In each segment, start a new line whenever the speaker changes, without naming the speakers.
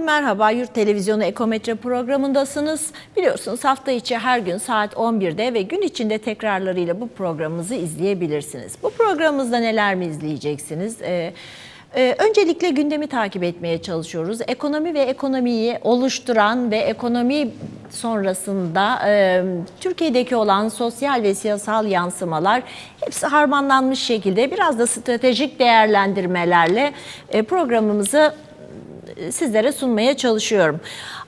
Efendim merhaba, Yurt Televizyonu Ekometre programındasınız. Biliyorsunuz hafta içi her gün saat 11'de ve gün içinde tekrarlarıyla bu programımızı izleyebilirsiniz. Bu programımızda neler mi izleyeceksiniz? Ee, e, öncelikle gündemi takip etmeye çalışıyoruz. Ekonomi ve ekonomiyi oluşturan ve ekonomi sonrasında e, Türkiye'deki olan sosyal ve siyasal yansımalar hepsi harmanlanmış şekilde biraz da stratejik değerlendirmelerle e, programımızı sizlere sunmaya çalışıyorum.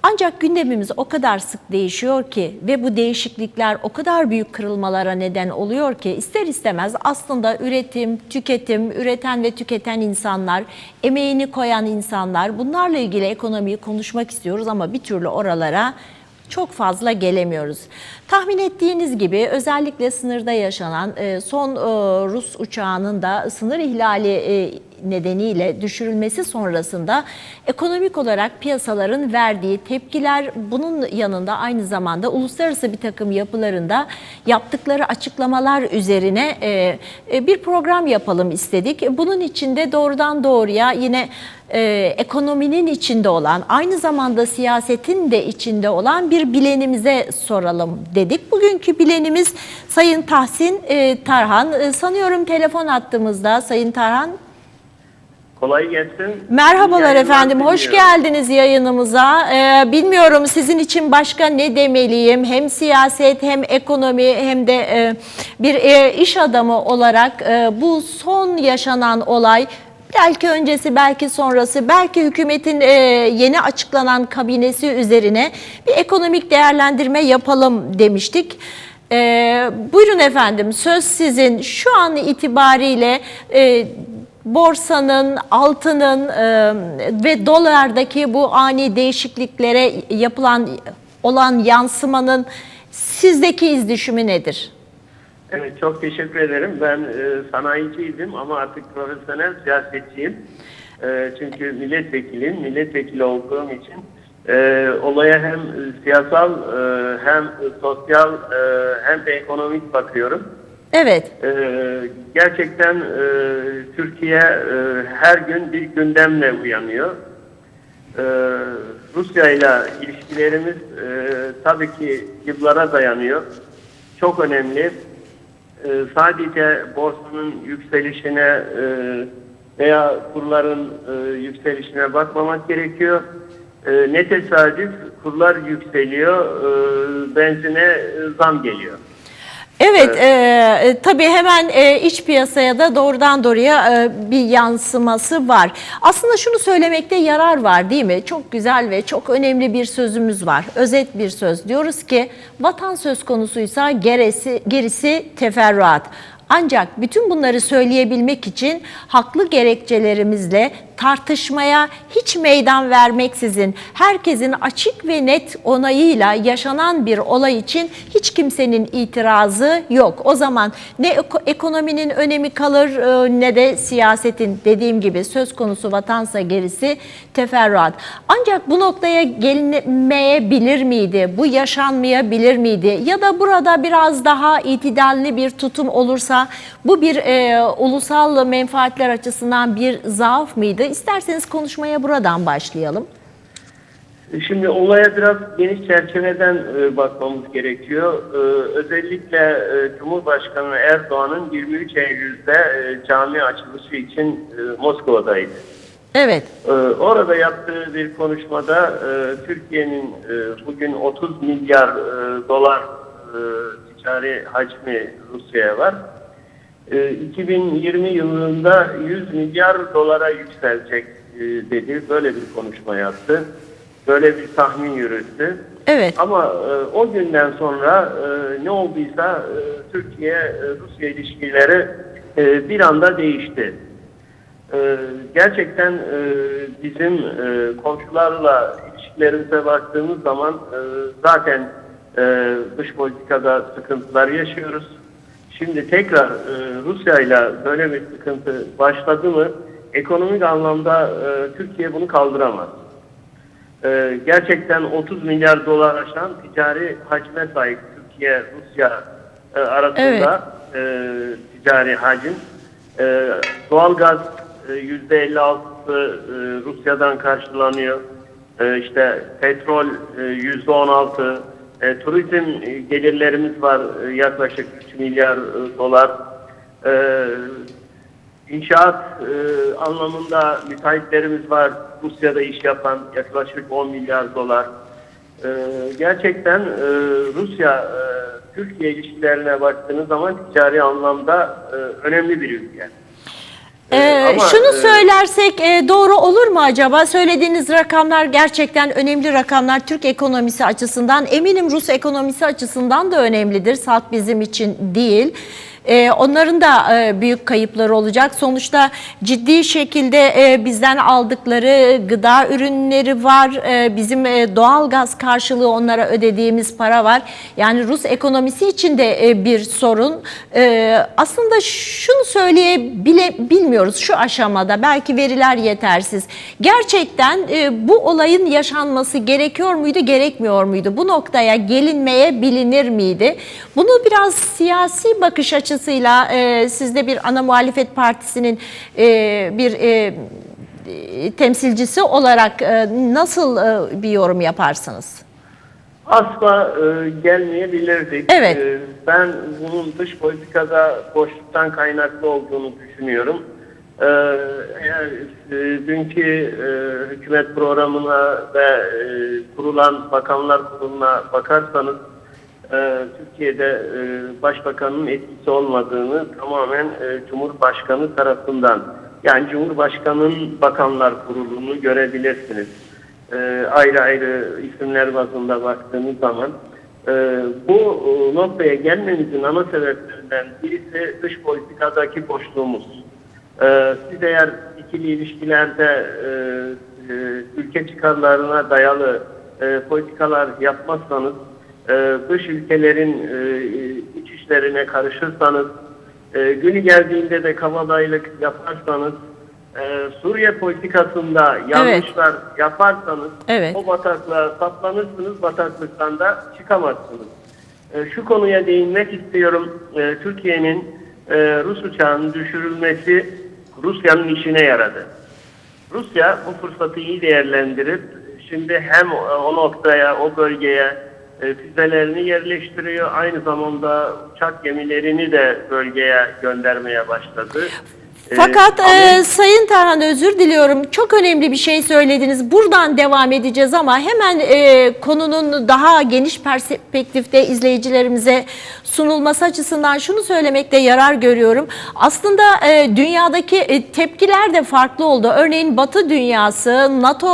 Ancak gündemimiz o kadar sık değişiyor ki ve bu değişiklikler o kadar büyük kırılmalara neden oluyor ki ister istemez aslında üretim, tüketim, üreten ve tüketen insanlar, emeğini koyan insanlar bunlarla ilgili ekonomiyi konuşmak istiyoruz ama bir türlü oralara çok fazla gelemiyoruz. Tahmin ettiğiniz gibi özellikle sınırda yaşanan e, son e, Rus uçağının da sınır ihlali e, nedeniyle düşürülmesi sonrasında ekonomik olarak piyasaların verdiği tepkiler bunun yanında aynı zamanda uluslararası bir takım yapılarında yaptıkları açıklamalar üzerine bir program yapalım istedik. Bunun içinde doğrudan doğruya yine ekonominin içinde olan, aynı zamanda siyasetin de içinde olan bir bilenimize soralım dedik. Bugünkü bilenimiz Sayın Tahsin e, Tarhan. E, sanıyorum telefon attığımızda Sayın Tarhan.
Kolay gelsin.
Merhabalar
yayınlar
efendim, hoş geldiniz yayınımıza. Ee, bilmiyorum sizin için başka ne demeliyim? Hem siyaset hem ekonomi hem de e, bir e, iş adamı olarak e, bu son yaşanan olay belki öncesi belki sonrası belki hükümetin e, yeni açıklanan kabinesi üzerine bir ekonomik değerlendirme yapalım demiştik. Ee, buyurun efendim söz sizin. Şu an itibariyle e, borsanın, altının e, ve dolardaki bu ani değişikliklere yapılan olan yansımanın sizdeki izdüşümü nedir?
Evet, çok teşekkür ederim. Ben e, sanayiciydim ama artık profesyonel siyasetçiyim. E, çünkü milletvekiliyim. Milletvekili olduğum için e, olaya hem siyasal e, hem sosyal e, hem de ekonomik bakıyorum.
Evet,
E, gerçekten e, Türkiye e, her gün bir gündemle uyanıyor. E, Rusya ile ilişkilerimiz e, tabii ki yıllara dayanıyor. Çok önemli. E, sadece borsanın yükselişine e, veya kurların e, yükselişine bakmamak gerekiyor. E, ne tesadüf kurlar yükseliyor, e, benzine zam geliyor.
Evet, e, e, tabii hemen e, iç piyasaya da doğrudan doğruya e, bir yansıması var. Aslında şunu söylemekte yarar var değil mi? Çok güzel ve çok önemli bir sözümüz var. Özet bir söz. Diyoruz ki vatan söz konusuysa gerisi, gerisi teferruat. Ancak bütün bunları söyleyebilmek için haklı gerekçelerimizle tartışmaya hiç meydan vermeksizin herkesin açık ve net onayıyla yaşanan bir olay için hiç kimsenin itirazı yok. O zaman ne eko- ekonominin önemi kalır e, ne de siyasetin dediğim gibi söz konusu vatansa gerisi teferruat. Ancak bu noktaya gelinmeyebilir miydi? Bu yaşanmayabilir miydi? Ya da burada biraz daha itidalli bir tutum olursa bu bir e, ulusal menfaatler açısından bir zaaf mıydı? İsterseniz konuşmaya buradan başlayalım.
Şimdi olaya biraz geniş çerçeveden e, bakmamız gerekiyor. E, özellikle e, Cumhurbaşkanı Erdoğan'ın 23 Eylül'de e, cami açılışı için e, Moskova'daydı.
Evet.
E, orada yaptığı bir konuşmada e, Türkiye'nin e, bugün 30 milyar e, dolar e, ticari hacmi Rusya'ya var. E, 2020 yılında 100 milyar dolara yükselecek e, dedi. Böyle bir konuşma yaptı. Böyle bir tahmin yürüttü.
Evet.
Ama e, o günden sonra e, ne olduysa e, Türkiye-Rusya ilişkileri e, bir anda değişti. E, gerçekten e, bizim e, komşularla ilişkilerimize baktığımız zaman e, zaten e, dış politikada sıkıntılar yaşıyoruz. Şimdi tekrar e, Rusya ile böyle bir sıkıntı başladı mı ekonomik anlamda e, Türkiye bunu kaldıramaz. Ee, gerçekten 30 milyar dolar aşan ticari hacme sahip Türkiye Rusya e, arasında e, ticari hacim. E, doğalgaz e, %56'sı e, Rusya'dan karşılanıyor. E, işte petrol e, yüzde on altı, e, turizm e, gelirlerimiz var e, yaklaşık 3 milyar e, dolar. E, İnşaat e, anlamında müteahhitlerimiz var. Rusya'da iş yapan yaklaşık 10 milyar dolar. E, gerçekten e, Rusya e, Türkiye ilişkilerine baktığınız zaman ticari anlamda e, önemli bir ülke. E,
Ee,
ama,
şunu
e,
söylersek e, doğru olur mu acaba? Söylediğiniz rakamlar gerçekten önemli rakamlar Türk ekonomisi açısından. Eminim Rus ekonomisi açısından da önemlidir. Salt bizim için değil. Ee, onların da e, büyük kayıpları olacak. Sonuçta ciddi şekilde e, bizden aldıkları gıda ürünleri var. E, bizim e, doğal gaz karşılığı onlara ödediğimiz para var. Yani Rus ekonomisi için de e, bir sorun. E, aslında şunu söyleyebile bilmiyoruz şu aşamada. Belki veriler yetersiz. Gerçekten e, bu olayın yaşanması gerekiyor muydu, gerekmiyor muydu? Bu noktaya gelinmeye bilinir miydi? Bunu biraz siyasi bakış açısıyla e, siz de bir ana muhalefet partisinin e, bir e, temsilcisi olarak e, nasıl e, bir yorum yaparsınız?
Asla e, gelmeyebilirdik.
Evet.
E, ben bunun dış politikada boşluktan kaynaklı olduğunu düşünüyorum. E, eğer e, dünkü e, hükümet programına ve e, kurulan bakanlar kuruluna bakarsanız e, Türkiye'de e, başbakanın etkisi olmadığını tamamen e, Cumhurbaşkanı tarafından yani Cumhurbaşkanı'nın bakanlar kurulunu görebilirsiniz e, ayrı ayrı isimler bazında baktığımız zaman e, bu e, noktaya gelmemizin ana sebeplerinden birisi dış politikadaki boşluğumuz. E, siz eğer ikili ilişkilerde e, e, ülke çıkarlarına dayalı e, politikalar yapmazsanız, e, dış ülkelerin e, iç işlerine karışırsanız, e, günü geldiğinde de kabadayılık yaparsanız, e, Suriye politikasında yanlışlar yaparsanız
Evet.
o bataklığa saplanırsınız, bataklıktan da çıkamazsınız. E, şu konuya değinmek istiyorum. E, Türkiye'nin e, Rus uçağının düşürülmesi Rusya'nın işine yaradı. Rusya bu fırsatı iyi değerlendirip şimdi hem o noktaya, o bölgeye e, füzelerini yerleştiriyor. Aynı zamanda uçak gemilerini de bölgeye göndermeye başladı. E,
Fakat e, Sayın Tarhan özür diliyorum. Çok önemli bir şey söylediniz. Buradan devam edeceğiz ama hemen e, konunun daha geniş perspektifte izleyicilerimize sunulması açısından şunu söylemekte yarar görüyorum. Aslında e, dünyadaki e, tepkiler de farklı oldu. Örneğin Batı dünyası, NATO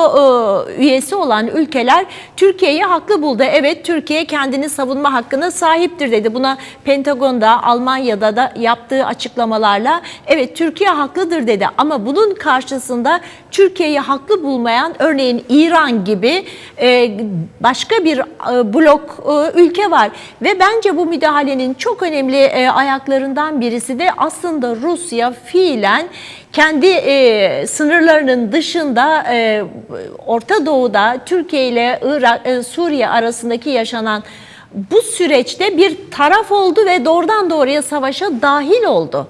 e, üyesi olan ülkeler Türkiye'yi haklı buldu. Evet Türkiye kendini savunma hakkına sahiptir dedi. Buna Pentagon'da, Almanya'da da yaptığı açıklamalarla evet Türkiye haklıdır dedi. Ama bunun karşısında Türkiye'yi haklı bulmayan örneğin İran gibi e, başka bir e, blok e, ülke var. Ve bence bu müdahalenin çok önemli ayaklarından birisi de aslında Rusya fiilen kendi e, sınırlarının dışında e, Orta Doğu'da Türkiye ile Irak, e, Suriye arasındaki yaşanan bu süreçte bir taraf oldu ve doğrudan doğruya savaşa dahil oldu.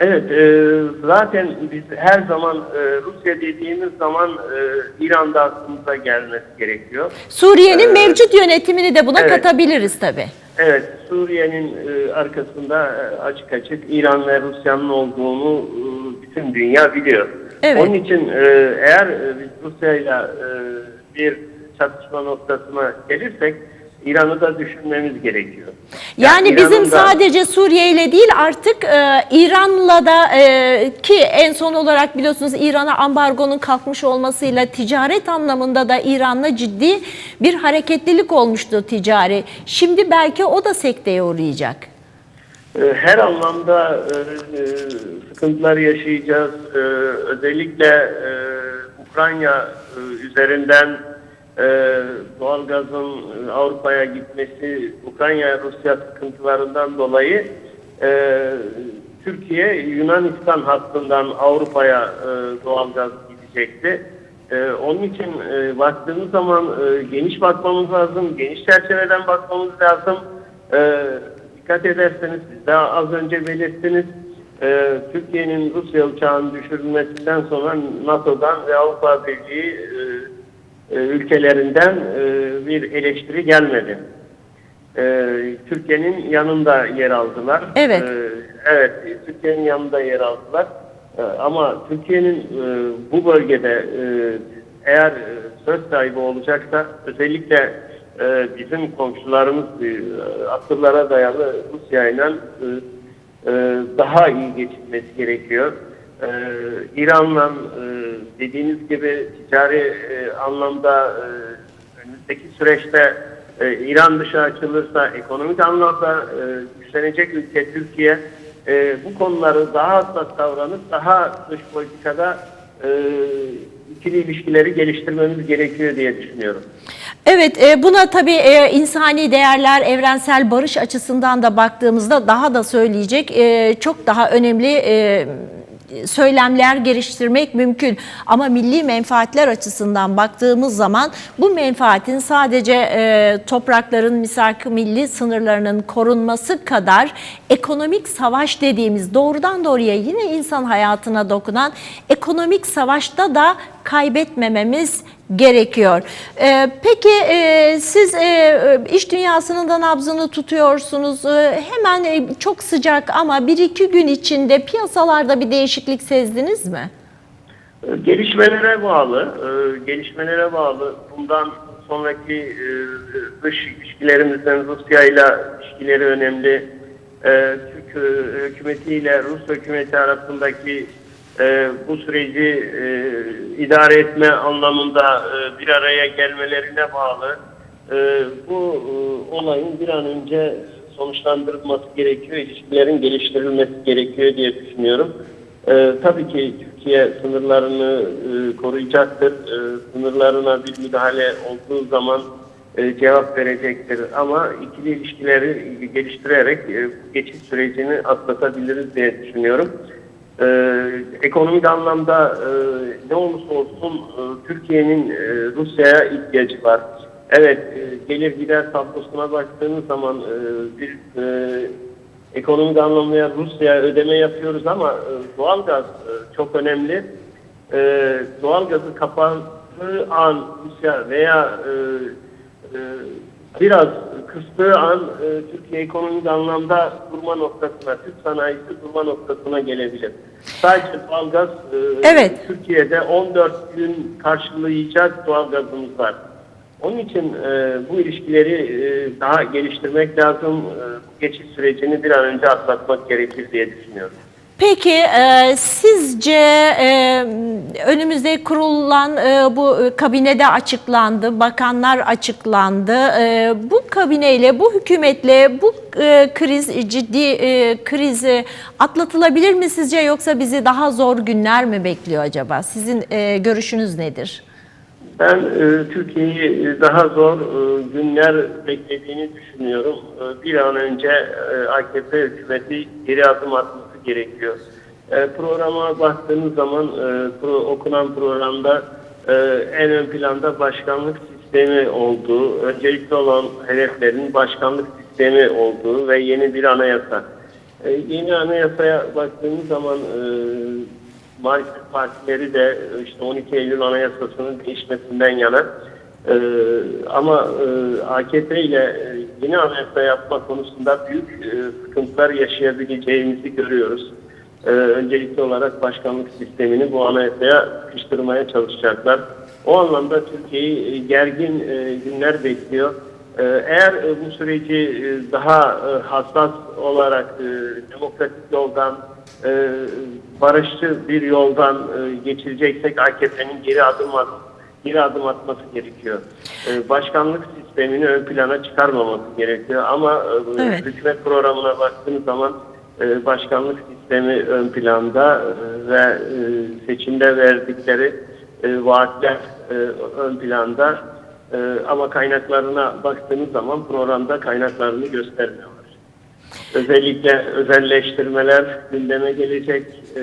Evet, e, zaten biz her zaman e, Rusya dediğimiz zaman e, İran'da aklımıza gelmesi gerekiyor.
Suriye'nin
Ee,
mevcut yönetimini de buna
evet.
katabiliriz tabii.
Evet, Suriye'nin e, arkasında e, açık açık İran ve Rusya'nın olduğunu e, bütün dünya biliyor.
Evet.
Onun için e, eğer e, biz Rusya'yla e, bir çatışma noktasına gelirsek İran'ı da düşünmemiz gerekiyor.
Yani bizim
İran'ın da-
sadece Suriye ile değil artık e, İran'la da e, ki en son olarak biliyorsunuz İran'a ambargonun kalkmış olmasıyla ticaret anlamında da İran'la ciddi bir hareketlilik olmuştu ticari. Şimdi belki o da sekteye uğrayacak.
E, Her anlamda e, e, sıkıntılar yaşayacağız. E, Özellikle e, Ukrayna e, üzerinden e, doğalgazın e, Avrupa'ya gitmesi, Ukrayna-Rusya sıkıntılarından dolayı e, Türkiye Yunanistan hattından Avrupa'ya e, doğalgaz gidecekti. E, onun için e, baktığımız zaman e, geniş bakmamız lazım, geniş çerçeveden bakmamız lazım. E, dikkat ederseniz daha az önce belirttiniz. e, Türkiye'nin Rusya uçağının düşürülmesinden sonra NATO'dan ve Avrupa Birliği e, e, ülkelerinden e, bir eleştiri gelmedi. E, Türkiye'nin yanında yer aldılar.
Evet.
E, evet, Türkiye'nin yanında yer aldılar. E, ama Türkiye'nin e, bu bölgede e, eğer söz sahibi olacaksa özellikle e, bizim komşularımız e, asırlara dayalı Rusya ile e, daha iyi geçinmesi gerekiyor. E, İran'la e, dediğiniz gibi ticari e, anlamda e, önümüzdeki süreçte e, İran dışı açılırsa ekonomik anlamda e, güçlenecek ülke Türkiye e, bu konuları daha hassas davranıp daha dış politikada e, ikili ilişkileri geliştirmemiz gerekiyor diye düşünüyorum.
Evet, e, buna tabii e, insani değerler, evrensel barış açısından da baktığımızda daha da söyleyecek e, çok daha önemli söylemler geliştirmek mümkün. Ama milli menfaatler açısından baktığımız zaman bu menfaatin sadece e, toprakların misak-ı milli sınırlarının korunması kadar ekonomik savaş dediğimiz doğrudan doğruya yine insan hayatına dokunan ekonomik savaşta da kaybetmememiz gerekiyor. Ee, peki e, siz e, iş dünyasının da nabzını tutuyorsunuz. E, hemen e, çok sıcak ama bir iki gün içinde piyasalarda bir değişiklik sezdiniz mi?
E, Gelişmelere bağlı, e, gelişmelere bağlı. Bundan sonraki e, dış ilişkilerimizden Rusya ile ilişkileri önemli. E, Türk e, hükümeti ile Rus hükümeti arasındaki e, bu süreci e, idare etme anlamında e, bir araya gelmelerine bağlı. E, bu e, olayın bir an önce sonuçlandırılması gerekiyor, ilişkilerin geliştirilmesi gerekiyor diye düşünüyorum. Ee, tabii ki Türkiye sınırlarını e, koruyacaktır. Ee, sınırlarına bir müdahale olduğu zaman e, cevap verecektir. Ama ikili ilişkileri geliştirerek e, geçiş sürecini atlatabiliriz diye düşünüyorum. Ee, ekonomik anlamda e, ne olursa olsun e, Türkiye'nin e, Rusya'ya ihtiyacı var. Evet, e, gelir gider tablosuna baktığınız zaman e, bir e, ekonomik anlamda Rusya'ya ödeme yapıyoruz ama e, doğalgaz e, çok önemli. E, doğalgazı kapandığı an Rusya veya e, e, biraz kıstığı an e, Türkiye ekonomik anlamda durma noktasına, Türk sanayisi durma noktasına gelebilir. Sadece doğalgaz e,
Evet.
Türkiye'de 14 gün karşılayacak doğalgazımız var. Onun için e, bu ilişkileri e, daha geliştirmek lazım. E, geçiş sürecini bir an önce atlatmak gerekir diye düşünüyorum.
Peki e, sizce e, önümüzde kurulan e, bu kabinede açıklandı, bakanlar açıklandı. E, bu kabineyle, bu hükümetle bu e, kriz, ciddi e, krizi atlatılabilir mi sizce yoksa bizi daha zor günler mi bekliyor acaba? Sizin e, görüşünüz nedir?
Ben e, Türkiye'yi e, daha zor e, günler beklediğini düşünüyorum. E, bir an önce e, AKP hükümeti geri adım atması gerekiyor. E, programa baktığınız zaman e, pro, okunan programda e, en ön planda başkanlık sistemi olduğu, öncelikli olan hedeflerin başkanlık sistemi olduğu ve yeni bir anayasa. E, yeni anayasaya baktığımız zaman e, muhalefet partileri de işte 12 Eylül Anayasası'nın değişmesinden yana e, ama e, AKP ile e, yeni anayasa yapma konusunda büyük e, sıkıntılar yaşayabileceğimizi görüyoruz. E, öncelikli olarak başkanlık sistemini bu anayasaya sıkıştırmaya çalışacaklar. O anlamda Türkiye'yi e, gergin e, günler bekliyor. Ee, Eğer e, bu süreci daha hassas olarak demokratik yoldan, barışçı bir yoldan geçireceksek AKP'nin geri adım at, geri adım atması gerekiyor. E, Başkanlık sistemini ön plana çıkarmaması gerekiyor ama e,
Evet.
hükümet programına baktığınız zaman e, başkanlık sistemi ön planda e, ve e, seçimde verdikleri e, vaatler e, ön planda. Ee, ama kaynaklarına baktığınız zaman programda kaynaklarını göstermiyorlar. Özellikle özelleştirmeler gündeme gelecek. Ee,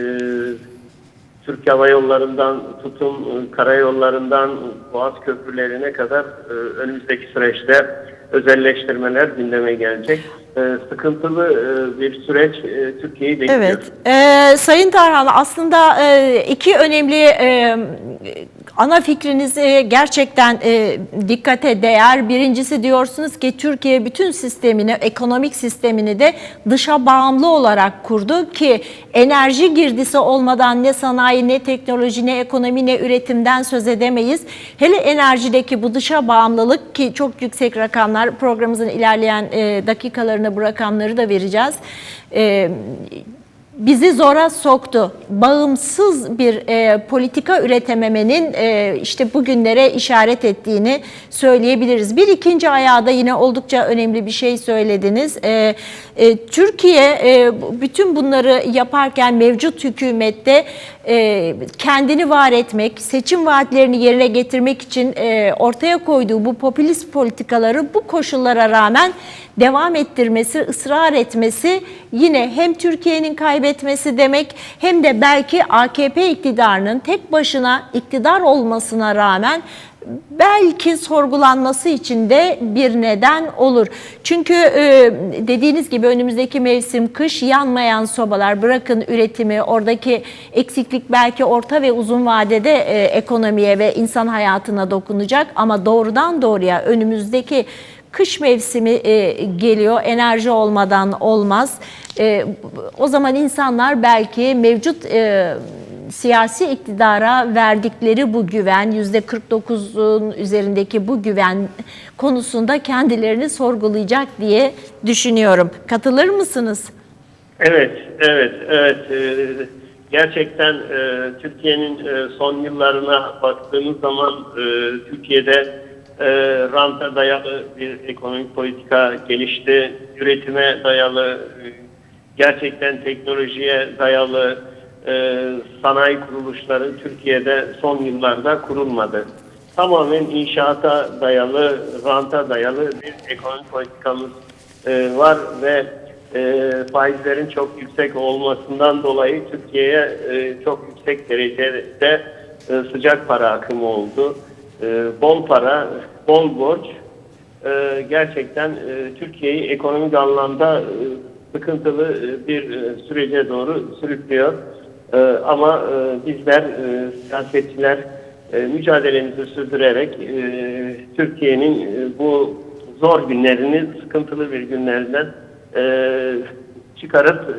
Türk Hava Yolları'ndan tutun e, karayollarından Boğaz köprülerine kadar e, önümüzdeki süreçte özelleştirmeler gündeme gelecek. Ee, sıkıntılı e, bir süreç e, Türkiye'yi bekliyor.
Evet, Ee, Sayın Tarhan aslında e, iki önemli e, ana fikriniz e, gerçekten e, dikkate değer. Birincisi diyorsunuz ki Türkiye bütün sistemini, ekonomik sistemini de dışa bağımlı olarak kurdu ki enerji girdisi olmadan ne sanayi, ne teknoloji, ne ekonomi, ne üretimden söz edemeyiz. Hele enerjideki bu dışa bağımlılık ki çok yüksek rakamlar programımızın ilerleyen e, dakikalarına bu rakamları da vereceğiz. E, bizi zora soktu. Bağımsız bir e, politika üretememenin e, işte bugünlere işaret ettiğini söyleyebiliriz. Bir ikinci ayağı da yine oldukça önemli bir şey söylediniz. E, e, Türkiye e, bütün bunları yaparken mevcut hükümette e, kendini var etmek, seçim vaatlerini yerine getirmek için e, ortaya koyduğu bu popülist politikaları bu koşullara rağmen devam ettirmesi, ısrar etmesi yine hem Türkiye'nin kaybetmesi demek hem de belki AKP iktidarının tek başına iktidar olmasına rağmen belki sorgulanması için de bir neden olur. Çünkü e, dediğiniz gibi önümüzdeki mevsim kış yanmayan sobalar bırakın üretimi oradaki eksiklik belki orta ve uzun vadede e, ekonomiye ve insan hayatına dokunacak ama doğrudan doğruya önümüzdeki kış mevsimi e, geliyor enerji olmadan olmaz. O zaman insanlar belki mevcut siyasi iktidara verdikleri bu güven, yüzde 49'un üzerindeki bu güven konusunda kendilerini sorgulayacak diye düşünüyorum. Katılır mısınız?
Evet, evet, evet. Ee, gerçekten e, Türkiye'nin e, son yıllarına baktığımız zaman e, Türkiye'de e, ranta dayalı bir ekonomik politika gelişti. Üretime dayalı, gerçekten teknolojiye dayalı e, sanayi kuruluşları Türkiye'de son yıllarda kurulmadı. Tamamen inşaata dayalı, ranta dayalı bir ekonomik politikamız e, var ve e, faizlerin çok yüksek olmasından dolayı Türkiye'ye e, çok yüksek derecede e, sıcak para akımı oldu. E, bol para, bol borç e, gerçekten e, Türkiye'yi ekonomik anlamda e, sıkıntılı e, bir e, sürece doğru sürüklüyor. E, ama e, bizler e, siyasetçiler e, mücadelemizi sürdürerek e, Türkiye'nin bu zor günlerini, sıkıntılı bir günlerinden e, çıkarıp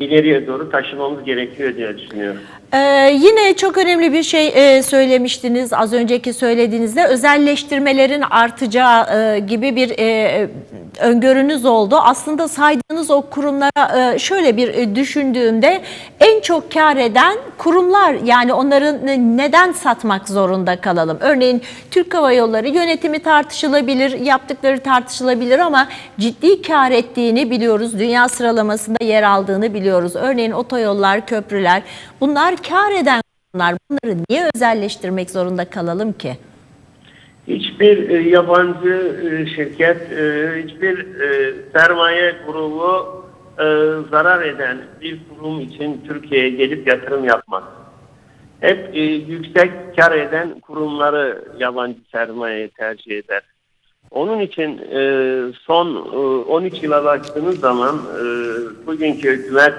ileriye doğru taşımamız gerekiyor diye düşünüyorum.
Ee, yine çok önemli bir şey e, söylemiştiniz az önceki söylediğinizde özelleştirmelerin artacağı e, gibi bir e, öngörünüz oldu. Aslında saydığınız o kurumlara e, şöyle bir e, düşündüğümde en çok kar eden kurumlar yani onların ne- neden satmak zorunda kalalım? Örneğin Türk Hava Yolları yönetimi tartışılabilir, yaptıkları tartışılabilir ama ciddi kar ettiğini biliyoruz. Dünya sıralamasında yer aldığını biliyoruz. Örneğin otoyollar, köprüler bunlar kar eden kurumlar. Bunları niye özelleştirmek zorunda kalalım ki?
Hiçbir e, yabancı e, şirket, e, hiçbir sermaye grubu zarar eden bir kurum için Türkiye'ye gelip yatırım yapmaz. Hep yüksek kar eden kurumları yabancı sermaye tercih eder. Onun için e, son e, 13 yıla baktığınız zaman e, bugünkü hükümet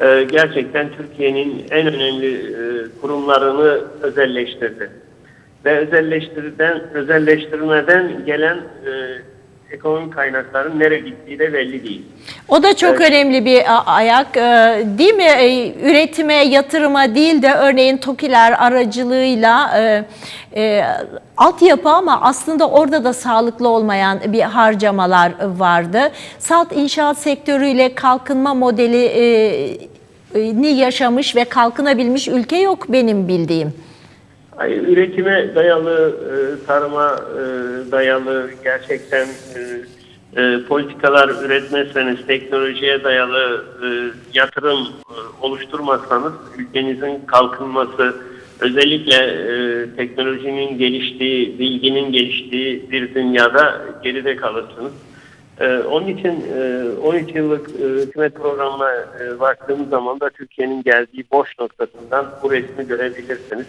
e, gerçekten Türkiye'nin en önemli e, kurumlarını özelleştirdi. Ve özelleştirden özelleştirmeden gelen e, ekonomik kaynakların nereye gittiği de belli değil.
O da çok
Evet.
önemli bir a- ayak e, değil mi? E, Üretime, yatırıma değil de örneğin TOKİ'ler aracılığıyla e, e, altyapı ama aslında orada da sağlıklı olmayan bir harcamalar vardı. Salt inşaat sektörüyle kalkınma modeli e, e, ni yaşamış ve kalkınabilmiş ülke yok benim bildiğim.
Üretime dayalı, e, tarıma e, dayalı gerçekten e, e, politikalar üretmezseniz, teknolojiye dayalı e, yatırım e, oluşturmazsanız ülkenizin kalkınması, özellikle e, teknolojinin geliştiği, bilginin geliştiği bir dünyada geride kalırsınız. Ee, onun için e, 13 yıllık e, hükümet programına e, baktığımız zaman da Türkiye'nin geldiği boş noktasından bu resmi görebilirsiniz.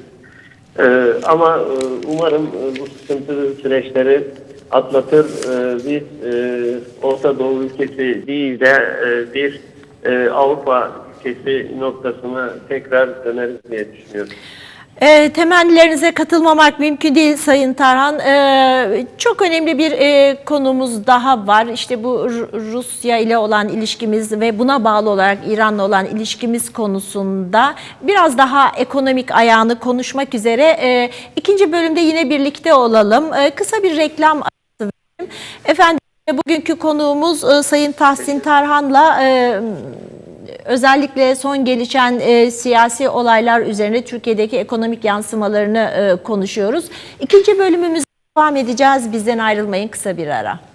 Ee, ama e, umarım e, bu sıkıntılı süreçleri atlatır. E, biz e, Orta Doğu ülkesi değil de bir Avrupa ülkesi noktasına tekrar döneriz diye düşünüyorum.
E, temennilerinize katılmamak mümkün değil Sayın Tarhan. E, çok önemli bir e, konumuz daha var. İşte bu Ru- Rusya ile olan ilişkimiz ve buna bağlı olarak İran'la olan ilişkimiz konusunda biraz daha ekonomik ayağını konuşmak üzere e, ikinci bölümde yine birlikte olalım. E, kısa bir reklam arası verelim. Efendim bugünkü konuğumuz e, Sayın Tahsin Tarhan'la e, özellikle son gelişen e, siyasi olaylar üzerine Türkiye'deki ekonomik yansımalarını e, konuşuyoruz. İkinci bölümümüze devam edeceğiz. Bizden ayrılmayın kısa bir ara.